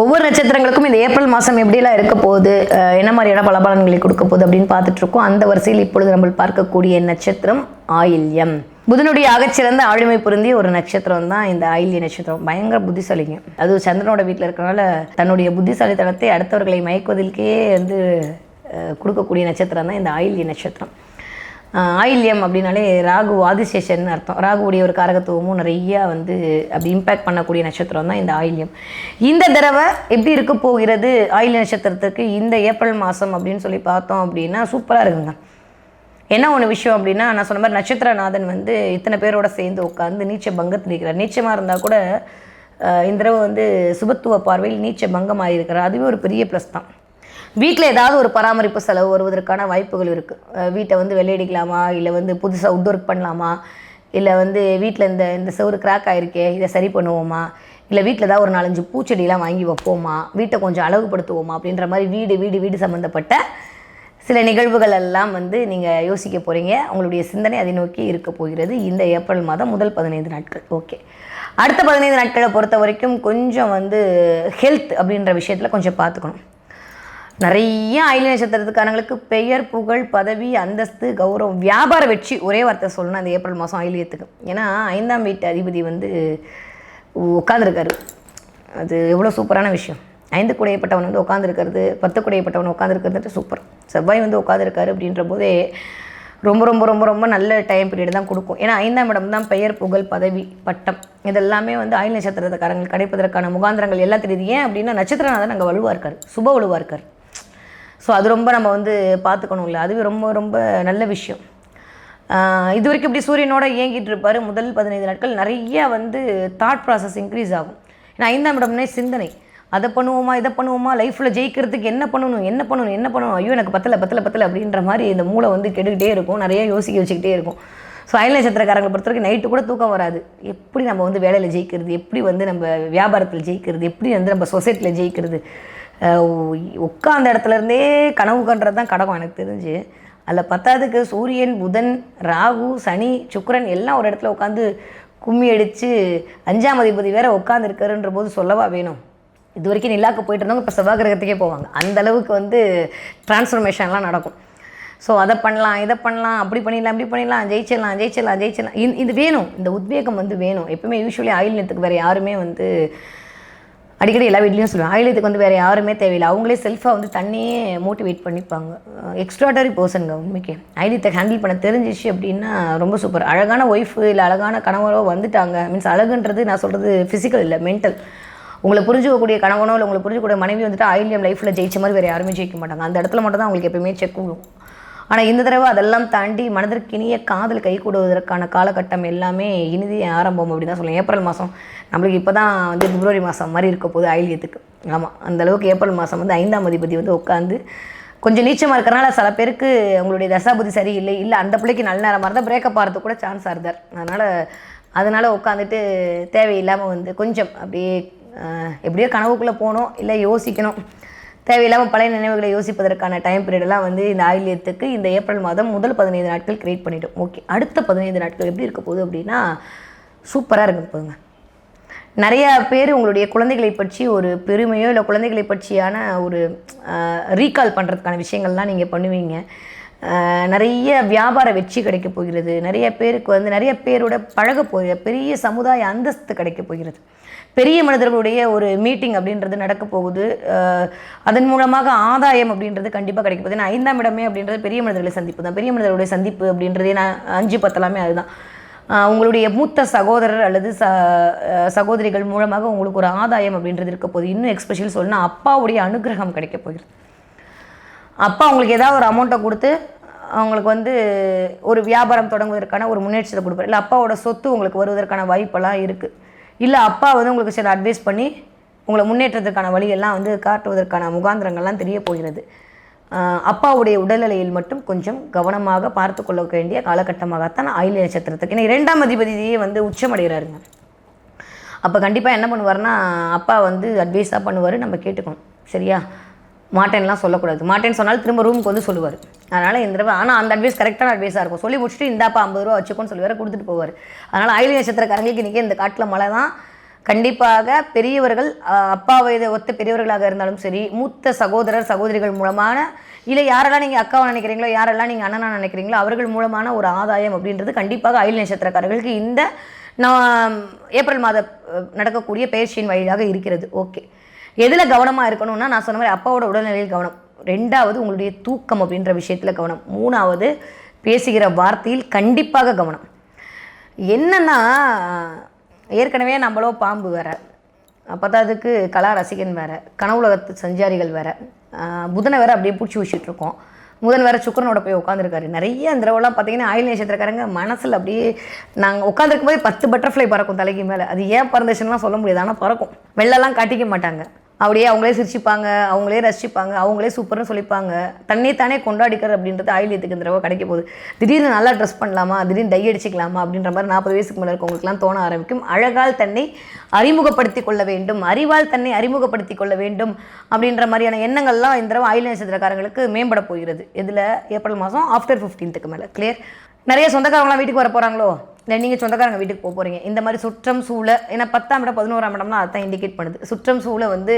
ஒவ்வொரு நட்சத்திரங்களுக்கும் இந்த ஏப்ரல் மாதம் எப்படிலாம் இருக்க போகுது என்ன மாதிரியான பலபலன்களை கொடுக்க போகுது அப்படின்னு பார்த்துட்டு இருக்கோம் அந்த வரிசையில் இப்பொழுது நம்ம பார்க்கக்கூடிய நட்சத்திரம் ஆயில்யம். புதனுடைய ஆகச்சிறந்த ஆளுமை பொருந்திய ஒரு நட்சத்திரம் தான் இந்த ஆயில்ய நட்சத்திரம். பயங்கர புத்திசாலிங்க. அது சந்திரனோட வீட்டில் இருக்கிறனால தன்னுடைய புத்திசாலித்தனத்தை அடுத்தவர்களை மயக்குவதற்கே வந்து கொடுக்கக்கூடிய நட்சத்திரம் தான் இந்த ஆயில்ய நட்சத்திரம். ஆயில்யம் அப்படின்னாலே ராகு ஆதிசேஷன் அர்த்தம். ராகுவுடைய ஒரு காரகத்துவமும் நிறையா வந்து அப்படி இம்பேக்ட் பண்ணக்கூடிய நட்சத்திரம் தான் இந்த ஆயில்யம். இந்த தடவை எப்படி இருக்க போகிறது ஆயில்ய நட்சத்திரத்துக்கு இந்த ஏப்ரல் மாதம் அப்படின்னு சொல்லி பார்த்தோம் அப்படின்னா சூப்பராக இருக்குங்க. என்ன ஒன்று விஷயம் அப்படின்னா நான் சொன்ன மாதிரி நட்சத்திரநாதன் வந்து இத்தனை பேரோட சேர்ந்து உட்காந்து நீச்ச பங்கத்தில் இருக்கிறார். நீச்சமாக இருந்தால் கூட இந்த தடவை வந்து சுபத்துவ பார்வையில் நீச்ச பங்கம் ஆகியிருக்கிறார் அதுவே ஒரு பெரிய ப்ளஸ் தான். வீட்டில் ஏதாவது ஒரு பராமரிப்பு செலவு வருவதற்கான வாய்ப்புகள் இருக்குது வீட்டை வந்து வெள்ளையடிக்கலாமா? இல்லை வந்து புதுசாக உட் ஒர்க் பண்ணலாமா? இல்லை வந்து வீட்டில் இந்த இந்த செவரு கிராக் ஆயிருக்கே இதை சரி பண்ணுவோமா? இல்லை வீட்டில் ஏதாவது ஒரு நாலஞ்சு பூச்செடியெலாம் வாங்கி வைப்போமா? வீட்டை கொஞ்சம் அழகுபடுத்துவோமா? அப்படின்ற மாதிரி வீடு வீடு வீடு சம்மந்தப்பட்ட சில நிகழ்வுகள் எல்லாம் வந்து நீங்கள் யோசிக்க போகிறீங்க உங்களுடைய சிந்தனை அதை நோக்கி இருக்க போகிறது இந்த ஏப்ரல் மாதம் முதல் பதினைந்து நாட்கள். ஓகே. அடுத்த பதினைந்து நாட்களை பொறுத்த வரைக்கும் கொஞ்சம் வந்து ஹெல்த் அப்படின்ற விஷயத்தில் கொஞ்சம் பார்த்துக்கணும். நிறைய ஆயில் நட்சத்திரத்துக்காரங்களுக்கு பெயர் புகழ் பதவி அந்தஸ்து கௌரவம் வியாபார வெற்றி ஒரே வார்த்தை சொல்லணும் அந்த ஏப்ரல் மாதம் ஆயிலியத்துக்கு ஏன்னா ஐந்தாம் வீட்டு அதிபதி வந்து உட்காந்துருக்காரு அது எவ்வளோ சூப்பரான விஷயம். ஐந்து குடையப்பட்டவன் வந்து உட்காந்துருக்கிறது பத்து குடையப்பட்டவன் உட்காந்துருக்கிறது சூப்பர் செவ்வாய் வந்து உட்காந்துருக்காரு அப்படின்ற போதே ரொம்ப ரொம்ப ரொம்ப ரொம்ப நல்ல டைம் பீரியட் தான் கொடுக்கும். ஏன்னா ஐந்தாம் இடம் தான் பெயர் புகழ் பதவி பட்டம். இதெல்லாமே வந்து ஆயுள் நட்சத்திரத்துக்காரங்கள் கிடைப்பதற்கான முகாந்திரங்கள் எல்லாம் தெரியுது ஏன் அப்படின்னா நட்சத்திரநாதன் அங்கே வலுவாக இருக்கார். சுப வலுவாக இருக்கார். ஸோ அது ரொம்ப நம்ம வந்து பார்த்துக்கணும்ல. அதுவே ரொம்ப ரொம்ப நல்ல விஷயம். இது வரைக்கும் இப்படி சூரியனோட இயங்கிட்டு இருப்பார். முதல் பதினைந்து நாட்கள் நிறைய வந்து தாட் ப்ராசஸ் இன்க்ரீஸ் ஆகும். ஏன்னா ஐந்தாம் இடம்னே சிந்தனை. அதை பண்ணுவோமா இதை பண்ணுவோமா? லைஃப்பில் ஜெயிக்கிறதுக்கு என்ன பண்ணணும் என்ன பண்ணணும் என்ன பண்ணணும்? ஐயோ எனக்கு பத்தலை பத்தலை பத்தலை அப்படின்ற மாதிரி இந்த மூளை வந்து கெடுக்கிட்டே இருக்கும். நிறைய யோசிக்க வச்சுக்கிட்டே இருக்கும். ஸோ அயல் நட்சத்திரக்காரங்களை பொறுத்த வரைக்கும் நைட்டு கூட தூக்கம் வராது. எப்படி நம்ம வந்து வேலையில் ஜெயிக்கிறது? எப்படி வந்து நம்ம வியாபாரத்தில் ஜெயிக்கிறது? எப்படி வந்து நம்ம சொசைட்டியில் ஜெயிக்கிறது? உட்காந்த இடத்துலருந்தே கனவு கண்டுறது தான் கடகம் எனக்கு தெரிஞ்சு. அதில் பத்தாவதுக்கு சூரியன் புதன் ராகு சனி சுக்கரன் எல்லாம் ஒரு இடத்துல உட்காந்து கும்மி அடித்து அஞ்சாம் அதிபதி வேற உட்காந்துருக்காருன்ற போது சொல்லவா வேணும்? இது வரைக்கும் நிலாக்கு போயிட்டு இருந்தவங்க இப்போ செவ்வாய் கிரகத்துக்கே போவாங்க. அந்த அளவுக்கு வந்து டிரான்ஸ்ஃபர்மேஷன்லாம் நடக்கும். ஸோ அதை பண்ணலாம் இதை பண்ணலாம் அப்படி பண்ணிடலாம் இப்படி பண்ணிடலாம் ஜெயிச்சிடலாம் ஜெயிச்சிடலாம் ஜெயிச்சிடலாம். இது வேணும். இந்த உத்வேகம் வந்து வேணும். எப்பவுமே யூஸ்வலி ஆயில்யத்துக்கு வேறு யாருமே வந்து அடிக்கடி எல்லா வீட்லேயும் சொல்லுவேன். ஆயுதத்துக்கு வந்து வேறு யாருமே தேவையில்லை. அவங்களே செல்ஃபாக வந்து தண்ணியே மோட்டிவேட் பண்ணிப்பாங்க. எக்ஸ்ட்ராடரி பர்சனுங்க உண்மைக்கு. ஆயுதத்தை ஹேண்டில் பண்ண தெரிஞ்சிச்சு அப்படின்னா ரொம்ப சூப்பர் அழகான ஒய்ஃபு இல்லை அழகான கணவரோ வந்துட்டாங்க. மீன்ஸ் அழகுன்றது நான் சொல்கிறது ஃபிசிக்கல் இல்லை மென்டல் உங்களை புரிஞ்சுக்கக்கூடிய கணவனோ இல்லை உங்களை புரிஞ்சுக்கூடிய மனைவி வந்துட்டு ஆயிலியம் லைஃப்பில் ஜெயிச்ச மாதிரி வேறு யாருமே ஜெயிக்க மாட்டாங்க. அந்த இடத்துல மட்டும் தான் அவங்களுக்கு எப்பயுமே செக் விடும் ஆனால் இந்த தடவை அதெல்லாம் தாண்டி மனதிற்கு இனிய காதல் கை கூடுவதற்கான காலகட்டம் எல்லாமே இனிதி ஆரம்பம் அப்படி தான் சொல்லுவோம் ஏப்ரல் மாதம் நம்மளுக்கு இப்போ தான் வந்து பிப்ரவரி மாதம் மாதிரி இருக்க போகுது ஆயில்யத்துக்கு ஆமாம் அந்த அளவுக்கு ஏப்ரல் மாதம் வந்து ஐந்தாம் அதிபதி வந்து உட்காந்து கொஞ்சம் நீச்சமாக இருக்கிறனால சில பேருக்கு அவங்களுடைய தசாபுதி சரியில்லை. இல்லை அந்த பிள்ளைக்கு நல்ல நேரமாக இருந்தால் பிரேக்கப் ஆகிறதுக்கு கூட சான்ஸ் ஆறுதார் அதனால் அதனால் உட்காந்துட்டு தேவையில்லாமல் வந்து கொஞ்சம் அப்படியே எப்படியோ கனவுக்குள்ளே போகணும் இல்லை யோசிக்கணும். தேவையில்லாமல் பழைய நினைவுகளை யோசிப்பதற்கான டைம் பீரியடெல்லாம் வந்து இந்த ஆயில்யத்துக்கு இந்த ஏப்ரல் மாதம் முதல் பதினைந்து நாட்கள் கிரியேட் பண்ணிவிடும் ஓகே அடுத்த பதினைந்து நாட்கள் எப்படி இருக்க போகுது அப்படின்னா சூப்பராக இருக்க போதுங்க நிறையா பேர் உங்களுடைய குழந்தைகளை பற்றி ஒரு பெருமையோ இல்லை குழந்தைகளை பற்றியான ஒரு ரீகால் பண்ணுறதுக்கான விஷயங்கள்லாம் நீங்கள் பண்ணுவீங்க. நிறைய வியாபார வெற்றி கிடைக்க போகிறது. நிறைய பேருக்கு வந்து நிறைய பேரோட பழக போகிற பெரிய சமுதாய அந்தஸ்து கிடைக்க போகிறது. பெரிய மனிதர்களுடைய ஒரு மீட்டிங் அப்படின்றது நடக்க போகுது. அதன் மூலமாக ஆதாயம் அப்படின்றது கண்டிப்பாக கிடைக்க போகுது. ஏன்னா ஐந்தாம் இடமே அப்படின்றது பெரிய மனிதர்களை சந்திப்பு தான். பெரிய மனிதர்களுடைய சந்திப்பு அப்படின்றதே நான் அஞ்சு பத்தலாமே அதுதான். உங்களுடைய மூத்த சகோதரர் அல்லது ச சகோதரிகள் மூலமாக உங்களுக்கு ஒரு ஆதாயம் அப்படின்றது இருக்க போகுது. இன்னும் எக்ஸ்பெஷல் சொல்லணும்னா அப்பாவுடைய அனுகிரகம் கிடைக்க போகிறது. அப்பா அவங்களுக்கு ஏதாவது ஒரு அமௌண்ட்டை கொடுத்து அவங்களுக்கு வந்து ஒரு வியாபாரம் தொடங்குவதற்கான ஒரு முன்னேற்றத்தை கொடுப்பார். இல்லை அப்பாவோட சொத்து உங்களுக்கு வருவதற்கான வாய்ப்பெல்லாம் இருக்குது இல்லை அப்பா வந்து உங்களுக்கு சில அட்வைஸ் பண்ணி உங்களை முன்னேற்றத்துக்கான வழியெல்லாம் வந்து காட்டுவதற்கான முகாந்திரங்கள்லாம் தெரிய போகிறது அப்பாவுடைய உடல்நிலையில் மட்டும் கொஞ்சம் கவனமாக பார்த்து கொள்ள வேண்டிய காலகட்டமாகத்தான் ஆயில் நட்சத்திரத்துக்கு. ஏன்னா இரண்டாம் அதிபதியே வந்து உச்சமடைகிறாருங்க. அப்போ கண்டிப்பாக என்ன பண்ணுவார்னா அப்பா வந்து அட்வைஸாக பண்ணுவார் நம்ம கேட்டுக்கணும். சரியா? மாட்டேன்லாம் சொல்லக்கூடாது. மாட்டேன்னு சொன்னாலும் திரும்ப ரூமுக்கு வந்து சொல்லுவார். அதனால் இந்த தடவை ஆனால் அந்த அட்வைஸ் கரெக்டான அட்வைஸாக இருக்கும். சொல்லி முடிச்சுட்டு இந்தாப்பா ஐம்பது ரூபா வச்சுக்கோன்னு சொல்லி வேறு கொடுத்துட்டு போவார். அதனால் ஆயுள் நட்சத்திரக்காரங்களுக்கு இன்றைக்கி இந்த காட்டில் மழை தான். கண்டிப்பாக பெரியவர்கள் அப்பா வயதை ஒத்த பெரியவர்களாக இருந்தாலும் சரி மூத்த சகோதரர் சகோதரிகள் மூலமான இல்லை யாரெல்லாம் நீங்கள் அக்காவை நினைக்கிறீங்களோ யாரெல்லாம் நீங்கள் அண்ணனாக நினைக்கிறீங்களோ அவர்கள் மூலமான ஒரு ஆதாயம் அப்படின்றது கண்டிப்பாக அயல் நட்சத்திரக்காரர்களுக்கு இந்த நான் ஏப்ரல் மாத நடக்கக்கூடிய பயிற்சியின் வழியாக இருக்கிறது. ஓகே. எதில் கவனமாக இருக்கணும்னா நான் சொன்ன மாதிரி அப்பாவோட உடல்நிலையில் கவனம். ரெண்டாவது உங்களுடைய தூக்கம் அப்படின்ற விஷயத்தில் கவனம். மூணாவது பேசுகிற வார்த்தையில் கண்டிப்பாக கவனம். என்னன்னா ஏற்கனவே நம்மளோ பாம்பு வேற. பத்தாவதுக்கு கலா ரசிகன் வேற கனவுலகத்து சஞ்சாரிகள் வேற. புதனை வேற அப்படியே பிடிச்சி வச்சுட்டு இருக்கோம். வேறு வேற சுக்கரனோட போய் உட்காந்துருக்காரு நிறைய இந்த தடவைலாம் பார்த்தீங்கன்னா ஆயில் நட்சத்திரக்காரங்க மனசில் அப்படியே நாங்கள் உட்காந்துருக்கும் போது பத்து பட்டர்ஃப்ளை பறக்கும் தலைக்கு மேலே. அது ஏன் பறந்துச்சுன்னுலாம் சொல்ல முடியாது ஆனால் பறக்கும். வெள்ளெல்லாம் காட்டிக்க மாட்டாங்க. அப்படியே அவங்களே சிரிச்சுப்பாங்க அவங்களே ரசிச்சுப்பாங்க அவங்களே சூப்பர்னு சொல்லிப்பாங்க. தன்னை தானே கொண்டாடிக்கிறது அப்படின்றது ஆயிலியத்துக்கு இந்த தடவை கிடைக்க போகுது. திடீர்னு நல்லா ட்ரெஸ் பண்ணலாமா திடீர்னு டை அடிச்சிக்கலாமா அப்படின்ற மாதிரி நாற்பது வயசுக்கு மேலே இருக்கவங்களுக்குலாம் தோண ஆரம்பிக்கும். அழகால் தன்னை அறிமுகப்படுத்தி கொள்ள வேண்டும் அறிவால் தன்னை அறிமுகப்படுத்தி கொள்ள வேண்டும் அப்படின்ற மாதிரியான எண்ணங்கள்லாம் இந்த தடவை ஆயுள் நட்சத்திரக்காரங்களுக்கு மேம்பட போகிறது. இதில் ஏப்ரல் மாதம் ஆஃப்டர் ஃபிஃப்டீன்த்துக்கு மேலே. கிளியர் நிறைய சொந்தக்காரங்களாம் வீட்டுக்கு வர போகிறாங்களோ நீங்கள் சொந்தக்காரங்க வீட்டுக்கு போக போகிறீங்க இந்த மாதிரி சுற்றம் சூழ ஏன்னா பத்தாம் இடம் பதினோராம் இடம்னா அதான் இண்டிகேட் பண்ணுது. சுற்றம் சூழ வந்து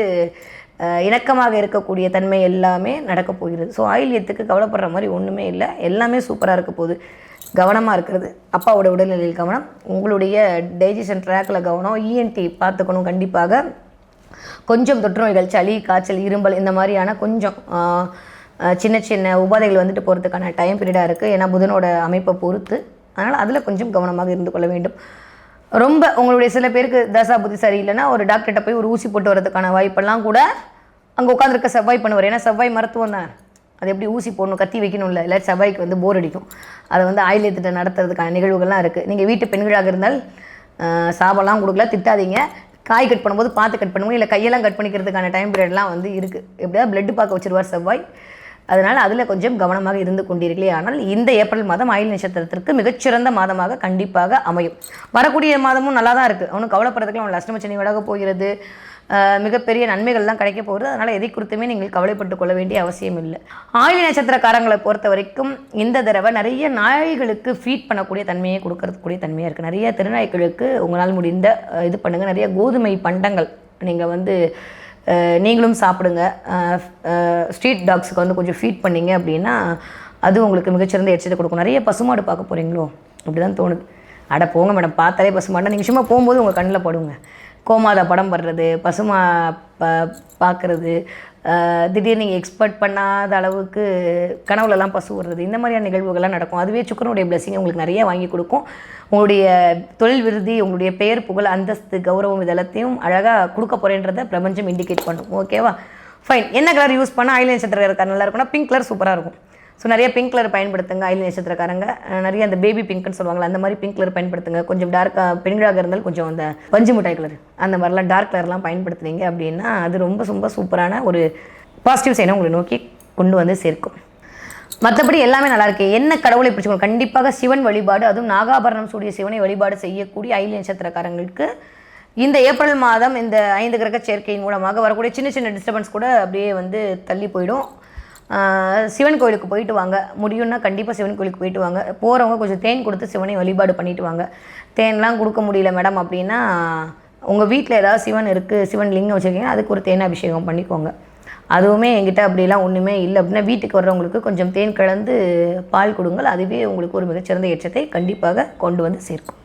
இணக்கமாக இருக்கக்கூடிய தன்மை எல்லாமே நடக்க போகிறது. ஸோ ஆயில்யத்துக்கு கவலைப்படுற மாதிரி ஒன்றுமே இல்லை. எல்லாமே சூப்பராக இருக்க போகுது. கவனமாக இருக்கிறது. அப்பாவோட உடல்நிலையில் கவனம். உங்களுடைய டைஜஷன் ட்ராக்கில் கவனம். இஎன்டி பார்த்துக்கணும் கண்டிப்பாக. கொஞ்சம் தொற்றுநோய்கள் சளி காய்ச்சல் இரும்பல் இந்த மாதிரியான கொஞ்சம் சின்ன சின்ன உபாதைகள் வந்துட்டு போகிறதுக்கான டைம் பீரியடாக இருக்குது ஏன்னா புதனோட அமைப்பை பொறுத்து அதனால் அதில் கொஞ்சம் கவனமாக இருந்து கொள்ள வேண்டும். ரொம்ப உங்களுடைய சில பேருக்கு தசா புத்தி சரியில்லைன்னா ஒரு டாக்டர்கிட்ட போய் ஒரு ஊசி போட்டு வரதுக்கான வாய்ப்பெல்லாம் கூட அங்கே உட்காந்துருக்க செவ்வாய் பண்ணுவார். ஏன்னா செவ்வாய் மருத்துவம் தான். அது எப்படி ஊசி போடணும் கத்தி வைக்கணும் இல்லை செவ்வாய்க்கு வந்து போர் அடிக்கும். அதை வந்து ஆயுள்யத்திட்ட நடத்துறதுக்கான நிகழ்வுகள்லாம் இருக்குது நீங்கள் வீட்டு பெண்களாக இருந்தால் சாபம்லாம் கொடுக்கல திட்டாதீங்க. காய் கட் பண்ணும்போது பார்த்து கட் பண்ணுவோம் இல்லை கையெல்லாம் கட் பண்ணிக்கிறதுக்கான டைம் பீரியட்லாம் வந்து இருக்குது எப்படியாவது ப்ளட் பார்க்க வச்சுருவார் செவ்வாய். அதனால் அதில் கொஞ்சம் கவனமாக இருந்து கொண்டீர்களே ஆனால் இந்த ஏப்ரல் மாதம் ஆயில் நட்சத்திரத்திற்கு மிகச்சிறந்த மாதமாக கண்டிப்பாக அமையும். வரக்கூடிய மாதமும் நல்லா தான் இருக்குது அவனும் கவலைப்படுறதுக்குலாம் அவன் அஷ்டம சனி விலக போகிறது. மிகப்பெரிய நன்மைகள்லாம் கிடைக்க போகிறது அதனால் எதை குறித்துமே நீங்கள் கவலைப்பட்டு கொள்ள வேண்டிய அவசியம் இல்லை. ஆயுள் நட்சத்திரக்காரங்களை பொறுத்த வரைக்கும் இந்த தடவை நிறைய நாய்களுக்கு ஃபீட் பண்ணக்கூடிய தன்மையை கொடுக்கறதுக்கூடிய தன்மையாக இருக்குது நிறைய திருநாய்களுக்கு உங்களால் முடிந்த இது பண்ணுங்கள் நிறைய கோதுமை பண்டங்கள் நீங்கள் வந்து நீங்களும் சாப்பிடுங்க. ஸ்ட்ரீட் டாக்ஸுக்கு வந்து கொஞ்சம் ஃபீட் பண்ணீங்க அப்படின்னா அது உங்களுக்கு மிகச்சிறந்த எச்சத்தை கொடுக்கும். நிறைய பசுமாடு பார்க்க போகிறீங்களோ அப்படி தான் தோணுது. அட போங்க மேடம் பார்த்தாலே பசுமாடுனா நீங்கள் சும்மா போகும்போது உங்கள் கண்ணில் படுங்க. கோமாதா படம் படுறது பசுமா ப பார்க்குறது திடீர்னு நீங்கள் எக்ஸ்பெக்ட் பண்ணாத அளவுக்கு கனவுலலாம் பசு வர்றது இந்த மாதிரியான நிகழ்வுகள்லாம் நடக்கும். அதுவே சுக்கரனுடைய blessing உங்களுக்கு நிறைய வாங்கி கொடுக்கும். உங்களுடைய தொழில் விருதி உங்களுடைய பெயர் புகழ் அந்தஸ்து கௌரவம் இதெல்லாத்தையும் அழகாக கொடுக்க போகிறேன்றதை பிரபஞ்சம் இண்டிகேட் பண்ணும். ஓகேவா ஃபைன் என்ன கலர் யூஸ் பண்ணால் ஐலைன் நட்சத்திரம் இருக்கா நல்லா இருக்கும்னா பிங்க் கலர் சூப்பராக இருக்கும். ஸோ நிறைய பிங்க் கலர் பயன்படுத்துங்க ஐலி நட்சத்திரக்காரங்க. நிறைய அந்த பேபி பிங்க்னு சொல்லுவாங்களா அந்த மாதிரி பிங்க் கலர் பயன்படுத்துங்க. கொஞ்சம் டார்க்காக பெண்களாக இருந்தால் கொஞ்சம் அந்த பஞ்சு மிட்டாய் கலர் அந்த மாதிரிலாம் டார்க் கலர்லாம் பயன்படுத்துனீங்க அப்படின்னா அது ரொம்ப ரொம்ப சூப்பரான ஒரு பாசிட்டிவ் சைனை உங்களை நோக்கி கொண்டு வந்து சேர்க்கும். மற்றபடி எல்லாமே நல்லாயிருக்கு என்ன கடவுளை பிடிச்சிக்கணும்? கண்டிப்பாக சிவன் வழிபாடு. அதுவும் நாகாபரணம் சூடிய சிவனை வழிபாடு செய்யக்கூடிய ஐலி நட்சத்திரக்காரங்களுக்கு இந்த ஏப்ரல் மாதம் இந்த ஐந்து கிரக சேர்க்கையின் மூலமாக வரக்கூடிய சின்ன சின்ன டிஸ்டர்பன்ஸ் கூட அப்படியே வந்து தள்ளி போயிடும். சிவன் கோயிலுக்கு போயிட்டு வாங்க. முடியும்னா கண்டிப்பாக சிவன் கோயிலுக்கு போயிட்டு வாங்க. போகிறவங்க கொஞ்சம் தேன் கொடுத்து சிவனை வழிபாடு பண்ணிட்டு வாங்க. தேன்லாம் கொடுக்க முடியல மேடம் அப்படின்னா உங்கள் வீட்டில் ஏதாவது சிவன் இருக்குது சிவன் லிங்கம் வச்சுருக்கீங்க அதுக்கு ஒரு தேன் அபிஷேகம் பண்ணிக்கோங்க. அதுவுமே என்கிட்ட அப்படிலாம் ஒன்றுமே இல்லை. அப்படின்னா வீட்டுக்கு வர்றவங்களுக்கு கொஞ்சம் தேன் கலந்து பால் கொடுங்கள். அதுவே உங்களுக்கு ஒரு மிகச்சிறந்த ஏற்றத்தை கண்டிப்பாக கொண்டு வந்து சேர்க்கும்.